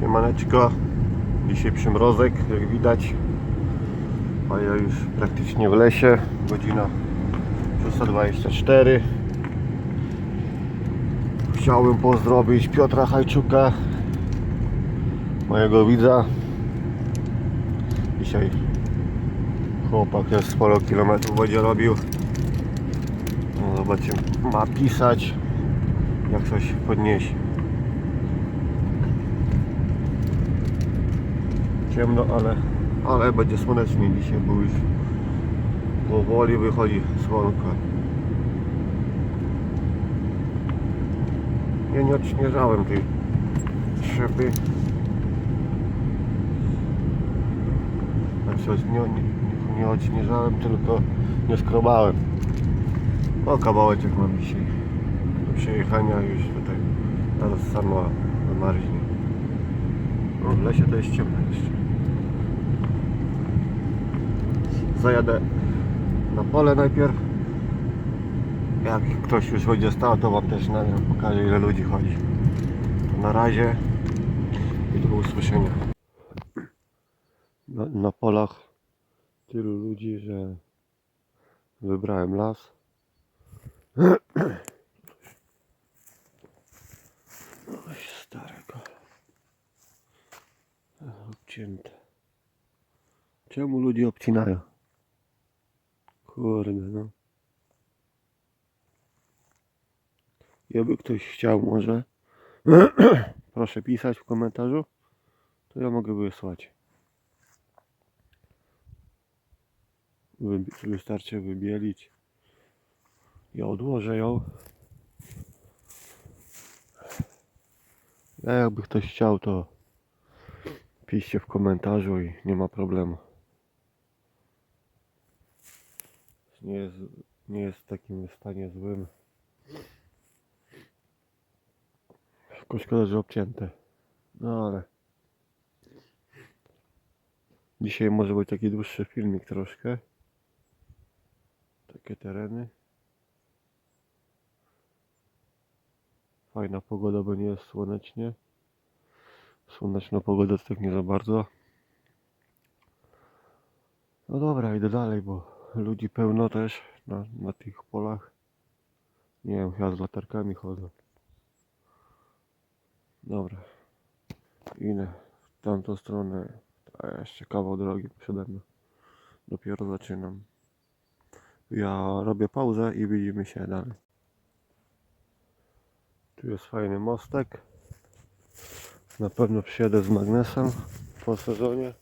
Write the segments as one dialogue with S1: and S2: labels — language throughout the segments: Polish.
S1: Siemaneczko. Dzisiaj przymrozek, jak widać. A ja już praktycznie w lesie. Godzina 6.24. Chciałbym pozdrowić Piotra Hajczuka, mojego widza. Dzisiaj chłopak też sporo kilometrów będzie robił. No, zobaczymy, ma pisać, jak coś podniesie. Ciemno, ale, ale będzie słonecznie dzisiaj, bo już powoli wychodzi słonko. Ja nie odśnieżałem tej szyby. Znaczy nie, nie, nie odśnieżałem, tylko nie skrobałem. O kawałeczek mam dzisiaj. Do przejechania już tutaj. Teraz sama zamarznie. No, w lesie to jest ciemno jeszcze. Zajadę na pole najpierw. Jak ktoś już będzie stał, to wam też nagram, pokażę ile ludzi chodzi. To na razie i do usłyszenia. Na, na polach tylu ludzi, że wybrałem las. Oj, starego. Obcięte. Czemu ludzie obcinają? Kurde no. Jakby ktoś chciał może proszę pisać w komentarzu to ja mogę wysłać. Wy- Wystarczy wybielić. Ja odłożę ją. A jakby ktoś chciał to piszcie w komentarzu i nie ma problemu. Nie jest, nie jest w takim stanie złym. Tylko szkoda, że obcięte. No ale dzisiaj może być taki dłuższy filmik troszkę. Takie tereny. Fajna pogoda, bo nie jest słonecznie. Słoneczna pogoda tak nie za bardzo. No dobra, idę dalej, bo ludzi pełno też na, na tych polach. Nie wiem, chyba z latarkami chodzą. Dobra. Idę w tamtą stronę. A jeszcze kawał drogi przede mną. Dopiero zaczynam. Ja robię pauzę i widzimy się dalej. Tu jest fajny mostek. Na pewno przyjadę z magnesem po sezonie.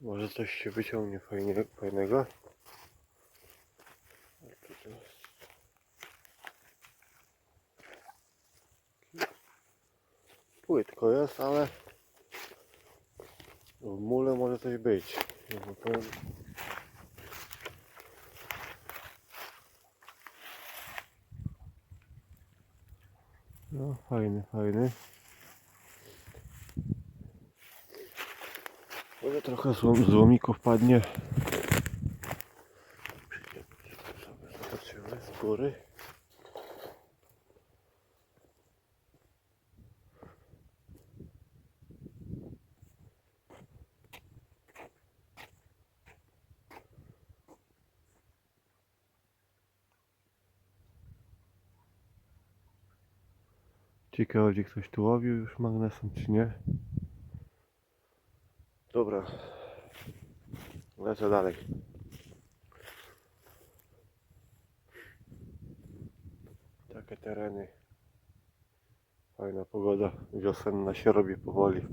S1: Może coś się wyciągnie fajnie, fajnego. Płytko jest, ale w mule może coś być. No fajny, fajny. Może trochę złom, złomików padnie. Zobaczymy z góry. Ciekawe, czy ktoś tu łowił już magnesem, czy nie. Dobra. Lecę dalej. Takie tereny. Fajna pogoda. Wiosenna się robi powoli.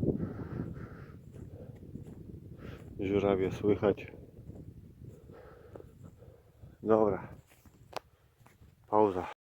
S1: Żurawie słychać. Dobra. Pauza.